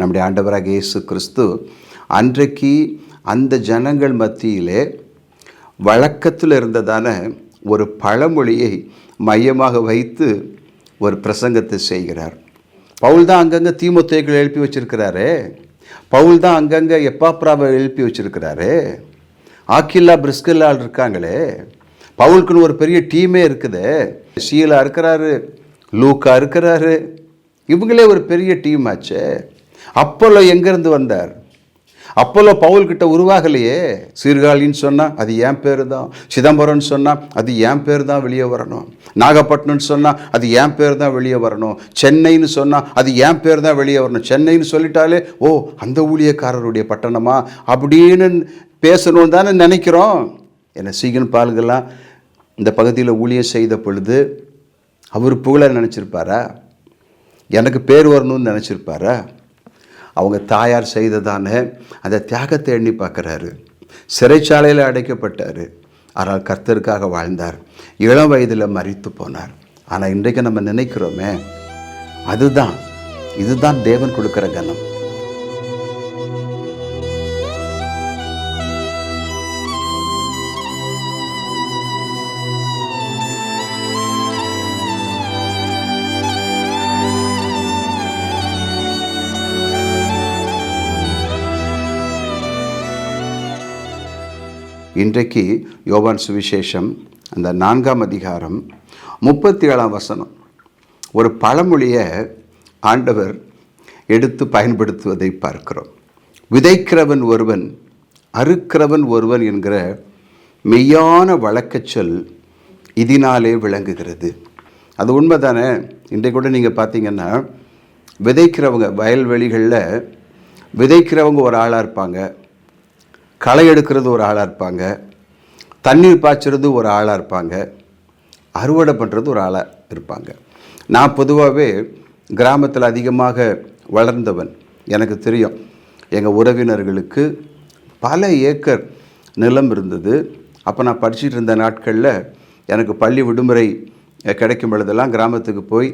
நம்முடைய ஆண்டவராக இயேசு கிறிஸ்து அன்றைக்கு அந்த ஜனங்கள் மத்தியிலே வழக்கத்தில் இருந்ததான ஒரு பழமொழியை மையமாக வைத்து ஒரு பிரசங்கத்தை செய்கிறார். பவுல் தான் அங்கங்கே தீமுத்தைகளை எழுப்பி வச்சிருக்கிறாரு. பவுல் தான் அங்கங்கே எப்பாப்ராவை எழுப்பி வச்சிருக்கிறாரு. ஆக்கில்லா பிரிஸ்கில்லால் இருக்காங்களே. பவுலுக்குன்னு ஒரு பெரிய டீமே இருக்குது. ஷீலா இருக்கிறாரு லூக்கா இருக்கிறாரு. இவங்களே ஒரு பெரிய டீம் ஆச்சே அப்போலோ எங்கேருந்து வந்தார்? அப்போலோ பவுல்கிட்ட உருவாகலையே. சீர்காழின்னு சொன்னால் அது என் பேர் தான் சிதம்பரம்னு சொன்னால் அது என் பேர் தான் வெளியே வரணும். நாகப்பட்டினம்னு சொன்னால் அது என் பேர் தான் வெளியே வரணும். சென்னைன்னு சொன்னால் அது என் பேர் தான் வெளியே வரணும். சென்னைன்னு சொல்லிட்டாலே ஓ அந்த ஊழியக்காரருடைய பட்டணமா? அப்படின்னு பேசணும்னு தானே நினைக்கிறோம். என்ன சீகன் பால்கள்லாம் இந்த பகுதியில் ஊழியம் செய்த பொழுது அவர் புகழ நினச்சிருப்பாரா? எனக்கு பேர் வரணும்னு நினச்சிருப்பாரா? அவங்க தாயார் செய்ததான அந்த தியாகத்தை எண்ணி பார்க்குறாரு. சிறைச்சாலையில் அடைக்கப்பட்டார். ஆனால் கர்த்தருக்காக வாழ்ந்தார். இளம் வயதில் மறித்து போனார். ஆனால் இன்றைக்கு நம்ம நினைக்கிறோமே அதுதான் இதுதான் தேவன் கொடுக்குற கனம். இன்றைக்கு யோவான் சுவிசேஷம் அந்த நான்காம் அதிகாரம் முப்பத்தி ஏழாம் வசனம். ஒரு பழமொழியை ஆண்டவர் எடுத்து பயன்படுத்துவதை பார்க்கிறோம். விதைக்கிறவன் ஒருவன் அறுக்கிறவன் ஒருவன் என்கிற மெய்யான வழக்கச்சொல் இதனாலே விளங்குகிறது. அது உண்மைதானே? இன்றைக்கு கூட நீங்கள் பார்த்தீங்கன்னா விதைக்கிறவங்க வயல்வெளிகளில் விதைக்கிறவங்க ஒரு ஆளாக இருப்பாங்க. களை எடுக்கிறது ஒரு ஆளாக இருப்பாங்க தண்ணீர் பாய்ச்சுறது ஒரு ஆளாக இருப்பாங்க அறுவடை பண்ணுறது ஒரு ஆளாக இருப்பாங்க. நான் பொதுவாகவே கிராமத்தில் அதிகமாக வளர்ந்தவன் எனக்கு தெரியும். எங்கள் உறவினர்களுக்கு பல ஏக்கர் நிலம் இருந்தது. அப்போ நான் படிச்சுட்டு இருந்த நாட்களில் எனக்கு பள்ளி விடுமுறை கிடைக்கும் பொழுதெல்லாம் கிராமத்துக்கு போய்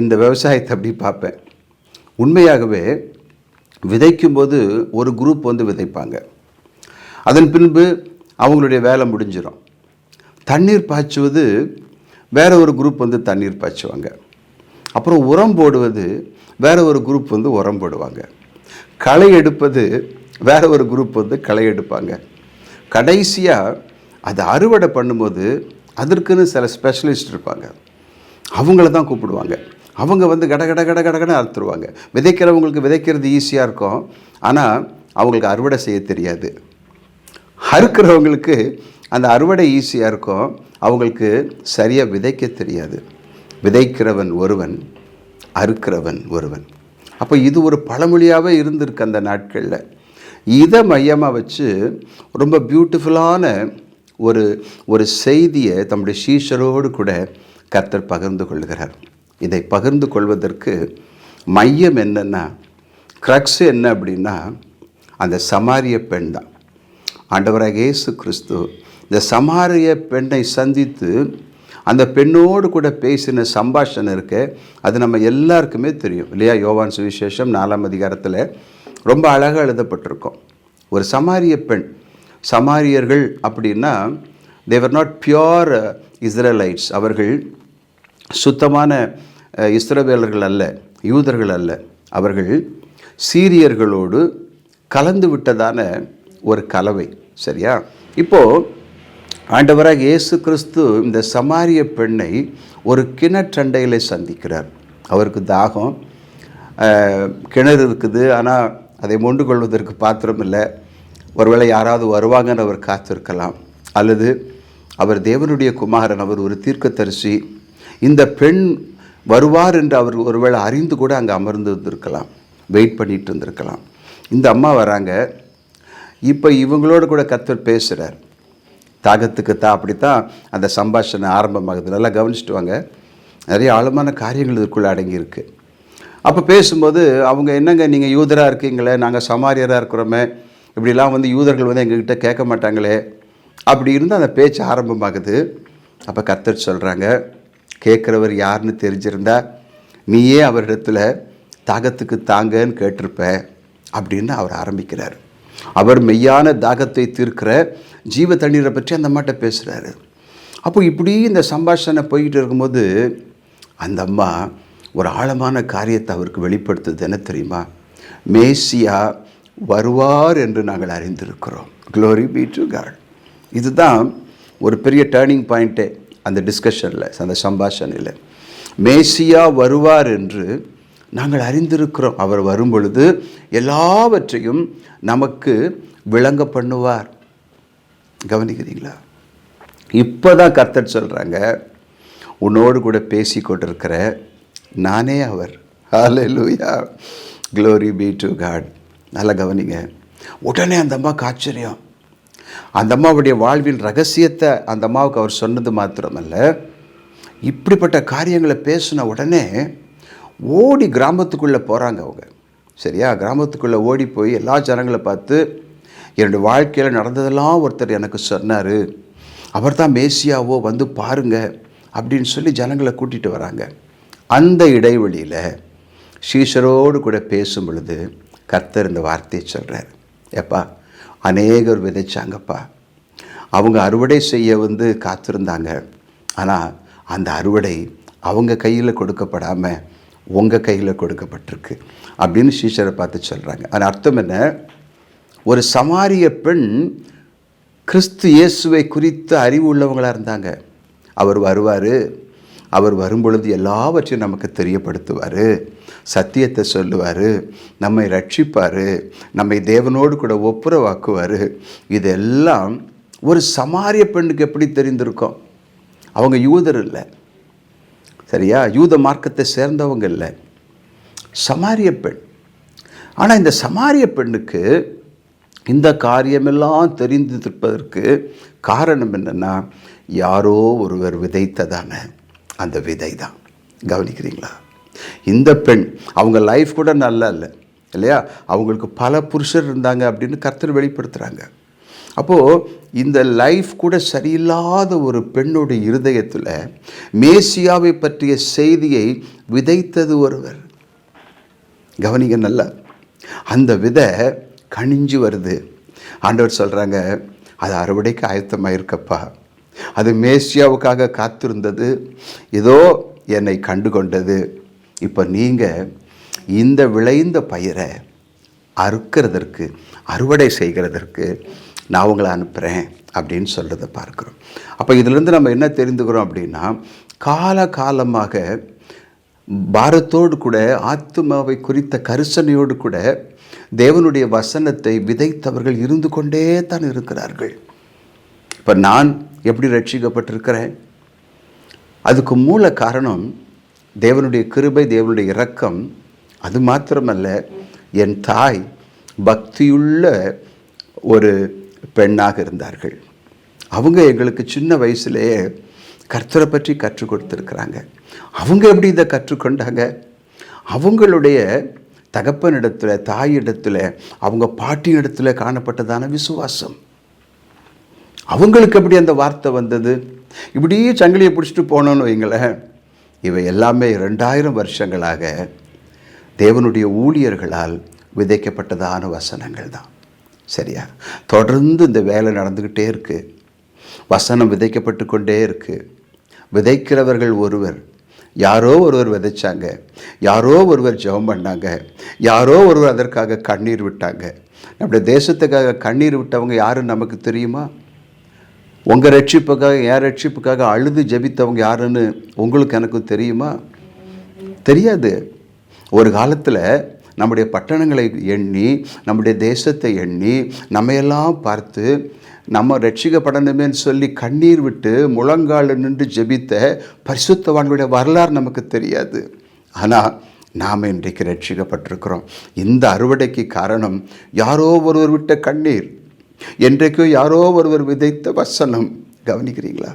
இந்த விவசாயத்தை அப்படி பார்ப்பேன். உண்மையாகவே விதைக்கும்போது ஒரு குரூப் வந்து விதைப்பாங்க. அதன் பின்பு அவங்களுடைய வேலை முடிஞ்சிடும் தண்ணீர் பாய்ச்சுவது வேற ஒரு குரூப் வந்து தண்ணீர் பாய்ச்சுவாங்க. அப்புறம் உரம் போடுவது வேற ஒரு குரூப் வந்து உரம் போடுவாங்க. களை எடுப்பது வேற ஒரு குரூப் வந்து களை எடுப்பாங்க. கடைசியாக அது அறுவடை பண்ணும்போது அதற்குன்னு சில ஸ்பெஷலிஸ்ட் இருப்பாங்க. அவங்கள தான் கூப்பிடுவாங்க. அவங்க வந்து கட கட கட கடகடன்னு அறுத்துருவாங்க. விதைக்கிறவங்களுக்கு விதைக்கிறது ஈஸியாக இருக்கும். ஆனால் அவங்களுக்கு அறுவடை செய்ய தெரியாது. அறுக்கிறவங்களுக்கு அந்த அறுவடை ஈஸியாக இருக்கும். அவங்களுக்கு சரியாக விதைக்க தெரியாது. விதைக்கிறவன் ஒருவன் அறுக்கிறவன் ஒருவன். அப்போ இது ஒரு பழமொழியாகவே இருந்திருக்கு அந்த நாட்களில். இதை மையமாக வச்சு ரொம்ப பியூட்டிஃபுல்லான ஒரு ஒரு செய்தியை தம்முடைய சீஷரோடு கூட கர்த்தர் பகிர்ந்து கொள்கிறார். இதை பகிர்ந்து கொள்வதற்கு மையம் என்னென்னா க்ரக்ஸ் என்ன அப்படின்னா அந்த சமாரிய பெண் தான். ஆண்டவராக இயேசு கிறிஸ்து இந்த சமாரிய பெண்ணை சந்தித்து அந்த பெண்ணோடு கூட பேசின சம்பாஷணம் இருக்கு. அது நம்ம எல்லாருக்குமே தெரியும். இல்லையா? யோவான் சுவிசேஷம் நாலாம் அதிகாரத்தில் ரொம்ப அழகாக எழுதப்பட்டிருக்கோம். ஒரு சமாரிய பெண். சமாரியர்கள் அப்படின்னா தேவர் நாட் பியோர் இஸ்ரேலைட்ஸ் அவர்கள் சுத்தமான இஸ்ரவேலர்கள் அல்ல யூதர்கள் அல்ல. அவர்கள் சீரியர்களோடு கலந்து விட்டதான ஒரு கலவை சரியா? இப்போது ஆண்டவராக இயேசு கிறிஸ்து இந்த சமாரிய பெண்ணை ஒரு கிணற்றண்டையில் சந்திக்கிறார். அவருக்கு தாகம் கிணறு இருக்குது ஆனால் அதை மொண்டு கொள்வதற்கு பாத்திரம் இல்லை. ஒருவேளை யாராவது வருவாங்கன்னு அவர் காத்திருக்கலாம். அல்லது அவர் தேவனுடைய குமாரன் அவர் ஒரு தீர்க்கதரிசி இந்த பெண் வருவார் என்று அவர் ஒருவேளை அறிந்து கூட அங்கே அமர்ந்து இருந்திருக்கலாம் வெயிட் பண்ணிட்டு இருந்திருக்கலாம். இந்த அம்மா வராங்க. இப்போ இவங்களோட கூட கத்தர் பேசுகிறார் தாகத்துக்கு தான் அப்படித்தான் அந்த சம்பாஷணை ஆரம்பமாகுது. நல்லா கவனிச்சுட்டு வாங்க. நிறைய ஆழமான காரியங்கள் இதுக்குள்ளே அடங்கியிருக்கு. அப்போ பேசும்போது அவங்க என்னங்க நீங்கள் யூதராக இருக்கீங்களே நாங்கள் சமாரியராக இருக்கிறோமே. இப்படிலாம் வந்து யூதர்கள் வந்து எங்ககிட்ட கேட்க மாட்டாங்களே. அப்படி இருந்து அந்த பேச்சு ஆரம்பமாகுது. அப்போ கத்தர் சொல்கிறாங்க கேட்குறவர் யாருன்னு தெரிஞ்சிருந்தா நீயே அவரிடத்துல தாகத்துக்கு தாங்கன்னு கேட்டிருப்ப அப்படின்னு அவர் ஆரம்பிக்கிறார். அவர் மெய்யான தாகத்தை தீர்க்கிற ஜீவ தண்ணீரை பற்றி அந்த அம்மாட்ட பேசுகிறாரு அப்போ இப்படி இந்த சம்பாஷணை போய்கிட்டு இருக்கும்போது அந்த அம்மா ஒரு ஆழமான காரியத்தை அவருக்கு வெளிப்படுத்துது. என்ன தெரியுமா? மேசியா வருவார் என்று நாங்கள் அறிந்திருக்கிறோம். க்ளோரி பீ டு காட் இதுதான் ஒரு பெரிய டேர்னிங் பாயிண்ட்டே அந்த டிஸ்கஷனில் அந்த சம்பாஷணையில். மேசியா வருவார் என்று நாங்கள் அறிந்திருக்கிறோம். அவர் வரும் பொழுது எல்லாவற்றையும் நமக்கு விளங்க பண்ணுவார். கவனிக்கிறீங்களா? இப்போ தான் கர்த்தர் சொல்கிறாங்க உன்னோடு கூட பேசி கொண்டிருக்கிற நானே அவர். ஹாலே லூயா க்ளோரி பி டு காட் நல்லா கவனிங்க. உடனே அந்த அம்மாவுக்கு ஆச்சரியம். அந்த அம்மாவுடைய வாழ்வின் ரகசியத்தை அந்த அம்மாவுக்கு அவர் சொன்னது மாத்திரமல்ல. இப்படிப்பட்ட காரியங்களை பேசின உடனே ஓடி கிராமத்துக்குள்ளே போகிறாங்க அவங்க. சரியா? கிராமத்துக்குள்ளே ஓடி போய் எல்லா ஜனங்களை பார்த்து என்னுடைய வாழ்க்கையில் நடந்ததெல்லாம் ஒருத்தர் எனக்கு சொன்னார். அவர் தான் மேசியாவோ வந்து பாருங்க அப்படின்னு சொல்லி ஜனங்களை கூட்டிகிட்டு வராங்க. அந்த இடைவெளியில் ஸ்ரீஷரோடு கூட பேசும் பொழுது கர்த்தர் இந்த வார்த்தையை சொல்கிறார் ஏப்பா அநேகர் விதைச்சாங்கப்பா. அவங்க அறுவடை செய்ய வந்து காத்திருந்தாங்க. ஆனால் அந்த அறுவடை அவங்க கையில் கொடுக்கப்படாமல் உங்கள் கையில் கொடுக்கப்பட்டிருக்கு அப்படின்னு ஸ்ரீஷரை பார்த்து சொல்கிறாங்க அது அர்த்தம் என்ன? ஒரு சமாரிய பெண் கிறிஸ்து இயேசுவை குறித்து அறிவு உள்ளவங்களாக இருந்தாங்க. அவர் வருவார் அவர் வரும்பொழுது எல்லாவற்றையும் நமக்கு தெரியப்படுத்துவார். சத்தியத்தை சொல்லுவார். நம்மை ரட்சிப்பார். நம்மை தேவனோடு கூட ஒப்புரவாக்குவார். இதெல்லாம் ஒரு சமாரிய பெண்ணுக்கு எப்படி தெரிந்திருக்கும்? அவங்க யூதர் இல்லை. சரியா? யூத மார்க்கத்தை சேர்ந்தவங்க இல்லை. சமாரிய பெண். ஆனால் இந்த சமாரிய பெண்ணுக்கு இந்த காரியமெல்லாம் தெரிந்திருப்பதற்கு காரணம் என்னென்னா யாரோ ஒருவர் விதைத்ததான அந்த விதை தான் கவனிக்கிறீங்களா? இந்த பெண் அவங்க லைஃப் கூட நல்லா இல்லை இல்லையா? அவங்களுக்கு பல புருஷர் இருந்தாங்க அப்படின்னு கர்த்தர் வெளிப்படுத்துகிறாங்க அப்போது இந்த லைஃப் கூட சரியில்லாத ஒரு பெண்ணுடைய இருதயத்தில் மேசியாவை பற்றிய செய்தியை விதைத்தது ஒருவர். கவனிங்க நல்லா. அந்த விதை கணிஞ்சு வருது. ஆண்டவர் சொல்கிறாங்க அது அறுவடைக்கு ஆயத்தமாக இருக்கப்பா அது மேசியாவுக்காக காத்திருந்தது. ஏதோ என்னை கண்டு கொண்டது இப்போ நீங்கள் இந்த விளைந்த பயிரை அறுக்கிறதற்கு அறுவடை செய்கிறதற்கு நான் உங்களை அனுப்புகிறேன் அப்படின்னு சொல்கிறத பார்க்குறோம். அப்போ இதிலிருந்து நம்ம என்ன தெரிந்துக்கிறோம் அப்படின்னா கால காலமாக பாரத்தோடு கூட ஆத்மாவை குறித்த கரிசனையோடு கூட தேவனுடைய வசனத்தை விதைத்தவர்கள் இருந்து கொண்டே தான் இருக்கிறார்கள். இப்போ நான் எப்படி ரட்சிக்கப்பட்டிருக்கிறேன்? அதுக்கு மூல காரணம் தேவனுடைய கிருபை தேவனுடைய இரக்கம். அது மாத்திரமல்ல என் தாய் பக்தியுள்ள ஒரு பெண்ணாக இருந்தார்கள். அவங்க எங்களுக்கு சின்ன வயசுலேயே கர்த்தரை பற்றி கற்றுக் கொடுத்துருக்குறாங்க. அவங்க எப்படி இதை கற்றுக்கொண்டாங்க? அவங்களுடைய தகப்பனிடத்தில் தாயிடத்தில் அவங்க பாட்டியிடத்தில் காணப்பட்டதான விசுவாசம். அவங்களுக்கு எப்படி அந்த வார்த்தை வந்தது? இப்படியே சங்கிலியை பிடிச்சிட்டு போனோன்னு வைங்களேன் இவை எல்லாமே ரெண்டாயிரம் வருஷங்களாக தேவனுடைய ஊழியர்களால் விதைக்கப்பட்டதான வசனங்கள் தான். சரியா? தொடர்ந்து இந்த வேலை நடந்துக்கிட்டே இருக்குது வசனம் விதைக்கப்பட்டு கொண்டே இருக்குது விதைக்கிறவர்கள் ஒருவர் யாரோ ஒருவர் விதைச்சாங்க யாரோ ஒருவர் ஜெபம் பண்ணாங்க யாரோ ஒருவர் அதற்காக கண்ணீர் விட்டாங்க. நம்முடைய தேசத்துக்காக கண்ணீர் விட்டவங்க யாருன்னு நமக்கு தெரியுமா? உங்கள் ரட்சிப்புக்காக என் ரட்சிப்புக்காக அழுது ஜெபித்தவங்க யாருன்னு உங்களுக்கு எனக்கு தெரியுமா? தெரியாது. ஒரு காலத்தில் நம்முடைய பட்டணங்களை எண்ணி நம்முடைய தேசத்தை எண்ணி நம்மையெல்லாம் பார்த்து நம்ம ரட்சிக்கப்படணுமேன்னு சொல்லி கண்ணீர் விட்டு முழங்கால் நின்று ஜெபித்த பரிசுத்தவான்களுடைய வரலாறு நமக்கு தெரியாது. ஆனால் நாம் இன்றைக்கு ரட்சிக்கப்பட்டிருக்கிறோம். இந்த அறுவடைக்கு காரணம் யாரோ ஒருவர் விட்ட கண்ணீர். என்றைக்கோ யாரோ ஒருவர் விதைத்த வசனம். கவனிக்கிறீங்களா?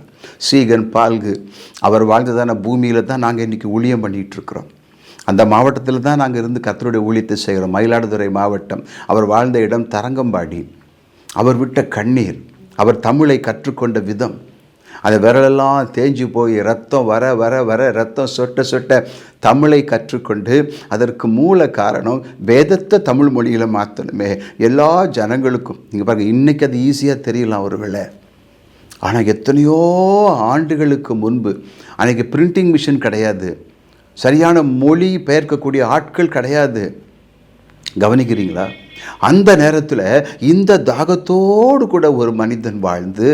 சீகன் பால்கு அவர் வாழ்ந்ததான பூமியில் தான் நாங்கள் இன்றைக்கி ஊழியம் பண்ணிகிட்ருக்குறோம் அந்த மாவட்டத்தில் தான் நாங்கள் இருந்து கத்தருடைய ஊழியத்தை செய்கிறோம் மயிலாடுதுறை மாவட்டம் அவர் வாழ்ந்த இடம் தரங்கம்பாடி. அவர் விட்ட கண்ணீர் அவர் தமிழை கற்றுக்கொண்ட விதம் அந்த விரலெல்லாம் தேஞ்சு போய் ரத்தம் வர வர வர ரத்தம் சொட்ட சொட்ட தமிழை கற்றுக்கொண்டு அதற்கு மூல காரணம் வேதத்தை தமிழ் மொழியில் மாற்றணுமே எல்லா ஜனங்களுக்கும். நீங்கள் பாருங்கள் இன்றைக்கி அது ஈஸியாக தெரியலாம் ஒருவேளை ஆனால் எத்தனையோ ஆண்டுகளுக்கு முன்பு அன்றைக்கி பிரிண்டிங் மிஷின் கிடையாது. சரியான மொழி பெயர்க்கக்கூடிய ஆட்கள் கிடையாது. கவனிக்கிறீங்களா? அந்த நேரத்தில் இந்த தாகத்தோடு கூட ஒரு மனிதன் வாழ்ந்து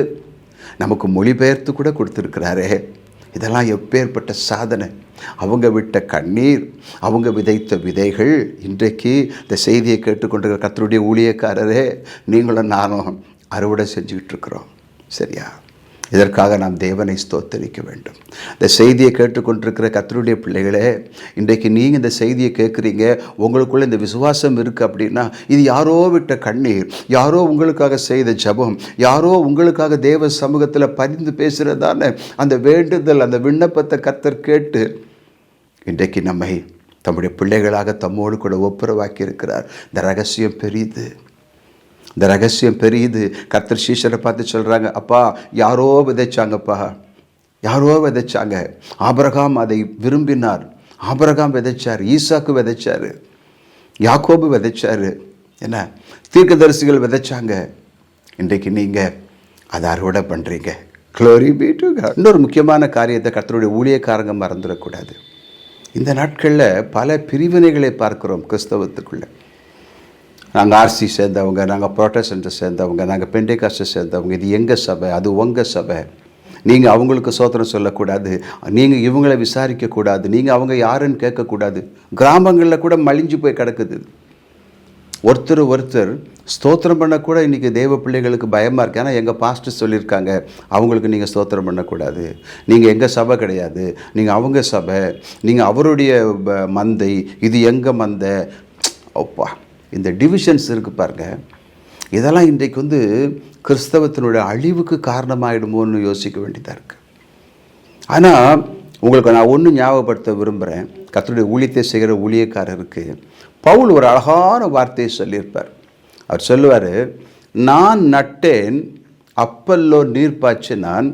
நமக்கு மொழிபெயர்த்து கூட கொடுத்துருக்கிறாரே. இதெல்லாம் எப்பேற்பட்ட சாதனை. அவங்க விட்ட கண்ணீர் அவங்க விதைத்த விதைகள் இன்றைக்கு இந்த செய்தியை கேட்டுக்கொண்டிருக்கிற கத்தருடைய ஊழியக்காரரே நீங்களும் நானும் அறுவடை செஞ்சுக்கிட்டு இருக்கிறோம். சரியா? இதற்காக நாம் தேவனை ஸ்தோத்தரிக்க வேண்டும். இந்த செய்தியை கேட்டுக்கொண்டிருக்கிற கத்தருடைய பிள்ளைகளே இன்றைக்கு நீங்கள் இந்த செய்தியை கேட்குறீங்க. உங்களுக்குள்ள இந்த விசுவாசம் இருக்குது அப்படின்னா இது யாரோ விட்ட கண்ணீர் யாரோ உங்களுக்காக செய்த ஜபம் யாரோ உங்களுக்காக தேவ சமூகத்தில் பரிந்து பேசுகிறதான அந்த வேண்டுதல் அந்த விண்ணப்பத்தை கத்தர் கேட்டு இன்றைக்கு நம்மை தம்முடைய பிள்ளைகளாக தம்மோடு கூட ஒப்புரவாக்கி இருக்கிறார் இந்த ரகசியம் பெரியது இந்த ரகசியம் பெரியது. கர்த்தர் சீஷரை பார்த்து சொல்கிறாங்க அப்பா யாரோ விதைச்சாங்கப்பா. யாரோ விதைச்சாங்க. ஆபரகாம் அதை விரும்பினார். ஆபரகாம் விதைச்சார் ஈசாக்கு விதைச்சார் யாக்கோபு விதைச்சார். என்ன? தீர்க்கதரிசிகள் விதைச்சாங்க. இன்றைக்கு நீங்கள் அதை அறுவடை பண்ணுறீங்க க்ளோரி பீட்டு இன்னொரு முக்கியமான காரியத்தை கர்த்தருடைய ஊழியக்காரங்க மறந்துடக்கூடாது. இந்த நாட்களில் பல பிரிவினைகளை பார்க்குறோம் கிறிஸ்தவத்துக்குள்ளே. நாங்கள் ஆர்சி சேர்ந்தவங்க நாங்கள் ப்ரொட்டஸ்டண்ட்டை சேர்ந்தவங்க நாங்கள் பெண்டேகாஸ்ட்டை சேர்ந்தவங்க இது எங்கள் சபை அது உங்கள் சபை. நீங்கள் அவங்களுக்கு சோதனை சொல்லக்கூடாது நீங்கள் இவங்களை விசாரிக்கக்கூடாது நீங்கள் அவங்க யாருன்னு கேட்கக்கூடாது. கிராமங்களில் கூட மலிஞ்சு போய் கிடக்குது. ஒருத்தர் ஒருத்தர் ஸ்தோத்திரம் பண்ணக்கூட இன்றைக்கி தேவ பிள்ளைகளுக்கு பயமாக இருக்குது ஏன்னா எங்கள் பாஸ்டர் சொல்லியிருக்காங்க அவங்களுக்கு நீங்கள் ஸ்தோத்திரம் பண்ணக்கூடாது. நீங்கள் எங்கள் சபை கிடையாது. நீங்கள் அவங்க சபை நீங்கள் அவருடைய மந்தை இது எங்கள் மந்தை? ஒப்பா இந்த டிவிஷன்ஸ் இருக்குது பாருங்க. இதெல்லாம் இன்றைக்கு வந்து கிறிஸ்தவத்தினுடைய அழிவுக்கு காரணமாயிடுமோன்னு யோசிக்க வேண்டியதாக இருக்குது ஆனால் உங்களுக்கு நான் ஒன்று ஞாபகப்படுத்த விரும்புகிறேன் கத்தருடைய ஊழியத்தை செய்கிற ஊழியக்காரருக்கு பவுல் ஒரு அழகான வார்த்தையை சொல்லியிருப்பார். அவர் சொல்லுவார் நான் நட்டேன் அப்பல்லோ நீர் பாய்ச்சி நான்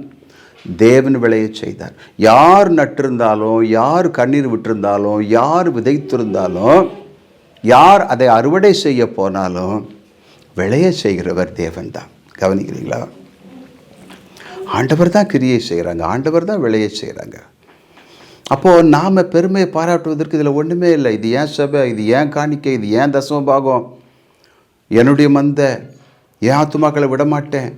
தேவன் விளைய செய்தார். யார் நட்டிருந்தாலும் யார் கண்ணீர் விட்டிருந்தாலும் யார் விதைத்திருந்தாலும் யார் அதை அறுவடை செய்ய போனாலும் விளைய செய்கிறவர் தேவன் தான் கவனிக்கிறீங்களா? ஆண்டவர் தான் கிரியை செய்கிறாங்க. ஆண்டவர் தான் விளைய செய்கிறாங்க. அப்போது நாம் பெருமையை பாராட்டுவதற்கு இதில் ஒன்றுமே இல்லை. இது ஏன் சபை? இது ஏன் காணிக்கை? இது ஏன் தசமபாகம் என்னுடைய மந்த என் ஆத்துமாக்களை விட மாட்டேன்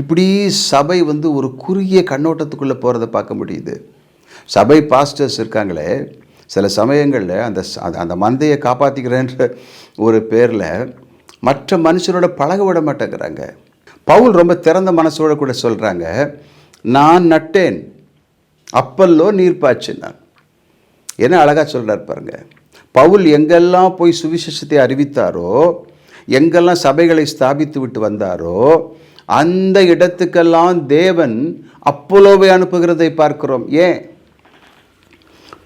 இப்படி சபை வந்து ஒரு குறுகிய கண்ணோட்டத்துக்குள்ளே போகிறத பார்க்க முடியுது. சபை பாஸ்டர்ஸ் இருக்காங்களே சில சமயங்களில் அந்த அந்த- அந்த மந்தையை காப்பாற்றிக்கிறேன்ற ஒரு பேரில் மற்ற மனுஷரோட பழக விட மாட்டேங்கிறாங்க. பவுல் ரொம்ப திறந்த மனசோட கூட சொல்கிறாங்க நான் நட்டேன் அப்பல்லோ நீர் பாய்ச்சினான். என்ன அழகாக சொல்கிறார் பாருங்க. பவுல் எங்கெல்லாம் போய் சுவிசேஷத்தை அறிவித்தாரோ எங்கெல்லாம் சபைகளை ஸ்தாபித்து விட்டு வந்தாரோ அந்த இடத்துக்கெல்லாம் தேவன் அப்போலோவை அனுப்புகிறதை பார்க்கிறோம். ஏன்?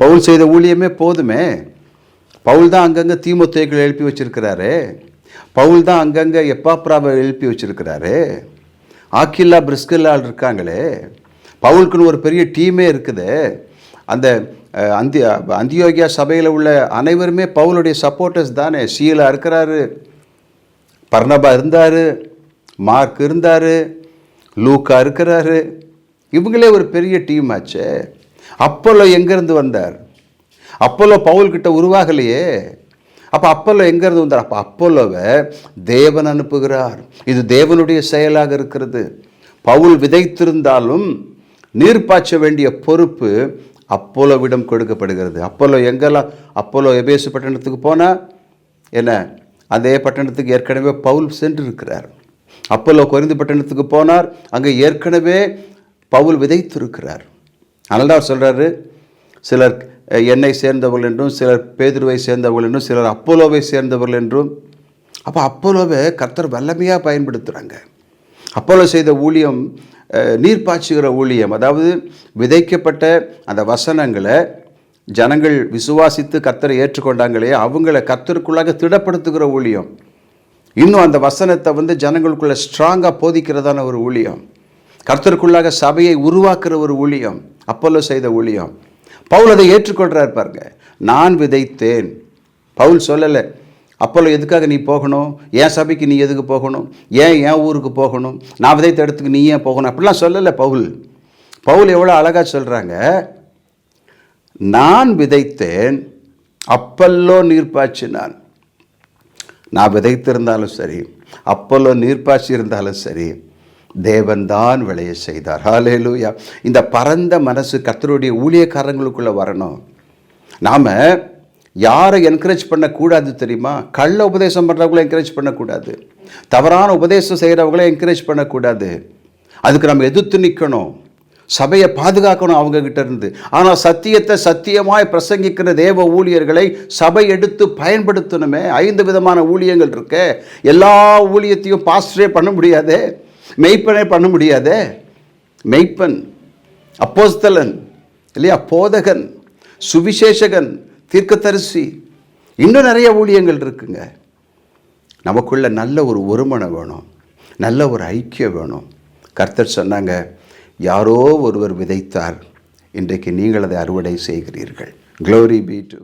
பவுல் செய்த ஊழியமே போதுமே. பவுல் தான் அங்கங்கே தீமோத்தேக்களை எழுப்பி வச்சிருக்கிறாரு. பவுல் தான் அங்கங்கே எப்பாப்ராவை எழுப்பி வச்சிருக்கிறாரு. ஆக்கில்லா பிரிஸ்கில்லால் இருக்காங்களே. பவுலுக்குன்னு ஒரு பெரிய டீமே இருக்குது. அந்த அந்தி அந்தியோகியா சபையில் உள்ள அனைவருமே பவுலுடைய சப்போர்ட்டர்ஸ் தானே. சீலா இருக்கிறாரு. பர்ணபா இருந்தார். மார்க் இருந்தார். லூக்கா இருக்கிறாரு. இவங்களே ஒரு பெரிய டீம் ஆச்சு. அப்போலோ எங்கேருந்து வந்தார்? அப்போலோ பவுல்கிட்ட உருவாகலையே. அப்போ அப்போலோ எங்கேருந்து வந்தார்? அப்போ அப்போலோவை தேவன் அனுப்புகிறார். இது தேவனுடைய செயலாக இருக்கிறது. பவுல் விதைத்திருந்தாலும் நீர் பாய்ச்ச வேண்டிய பொறுப்பு அப்போலோவிடம் கொடுக்கப்படுகிறது. அப்போலோ எங்கெல்லாம் அப்போலோ எபேசு பட்டணத்துக்கு போனால் என்ன? அதே பட்டணத்துக்கு ஏற்கனவே பவுல் சென்றிருக்கிறார். அப்போலோ குறைந்த பட்டணத்துக்கு போனார். அங்கே ஏற்கனவே பவுல் விதைத்திருக்கிறார். அதனால தான் அவர் சொல்கிறாரு சிலர் என்னை சேர்ந்தவர்கள் என்றும் சிலர் பேதுருவை சேர்ந்தவர்கள் என்றும் சிலர் அப்போலோவை சேர்ந்தவர்கள் என்றும். அப்போ அப்போலோவை கர்த்தர் வல்லமையாக பயன்படுத்துகிறாங்க அப்போலோ செய்த ஊழியம் நீர் பாய்ச்சுகிற ஊழியம் அதாவது விதைக்கப்பட்ட அந்த வசனங்களை ஜனங்கள் விசுவாசித்து கர்த்தரை ஏற்றுக்கொண்டாங்களே அவங்கள கர்த்தருக்குள்ளாக திடப்படுத்துகிற ஊழியம். இன்னும் அந்த வசனத்தை வந்து ஜனங்களுக்குள்ள ஸ்ட்ராங்காக போதிக்கிறதான ஒரு ஊழியம். கர்த்தருக்குள்ளாக சபையை உருவாக்குற ஒரு ஊழியம் அப்போல்லோ செய்த ஊழியம். பவுல் அதை ஏற்றுக்கொள்கிறார் பாருங்க. நான் விதைத்தேன். பவுல் சொல்லலை. அப்போல்லோ எதுக்காக நீ போகணும்? என் சபைக்கு நீ எதுக்கு போகணும்? ஏன் என் ஊருக்கு போகணும்? நான் விதைத்த இடத்துக்கு நீ ஏன் போகணும்? அப்படிலாம் சொல்லலை பவுல். பவுல் எவ்வளோ அழகாக சொல்கிறாங்க நான் விதைத்தேன் அப்பல்லோ நீர்ப்பாய்ச்சினான் நான் விதைத்திருந்தாலும் சரி அப்பல்லோ நீர்ப்பாய்ச்சி இருந்தாலும் சரி தேவன்தான் விளைய செய்தார். ஹாலேலூயா இந்த பரந்த மனசு கத்தருடைய ஊழியக்காரங்களுக்குள்ளே வரணும். நாம் யாரை என்கரேஜ் பண்ணக்கூடாது தெரியுமா? கள்ள உபதேசம் பண்ணுறவங்கள என்கரேஜ் பண்ணக்கூடாது. தவறான உபதேசம் செய்கிறவங்கள என்கரேஜ் பண்ணக்கூடாது. அதுக்கு நம்ம எதிர்த்து நிற்கணும் சபையை பாதுகாக்கணும் அவங்கக்கிட்ட இருந்து. ஆனால் சத்தியத்தை சத்தியமாய் பிரசங்கிக்கிற தேவ ஊழியர்களை சபை எடுத்து பயன்படுத்தணுமே. ஐந்து விதமான ஊழியங்கள் இருக்க. எல்லா ஊழியத்தையும் பாஸ்டரே பண்ண முடியாதே. மெய்ப்பனே பண்ண முடியாதே? மெய்ப்பன் அப்போஸ்தலன் இல்லையா போதகன் சுவிசேஷகன் தீர்க்கதரிசி. இன்னும் நிறைய ஊழியங்கள் இருக்குங்க. நமக்குள்ள நல்ல ஒரு ஒருமனை வேணும். நல்ல ஒரு ஐக்கியம் வேணும். கர்த்தர் சொன்னாங்க யாரோ ஒருவர் விதைத்தார். இன்றைக்கு நீங்கள் அதை அறுவடை செய்கிறீர்கள். Glory B to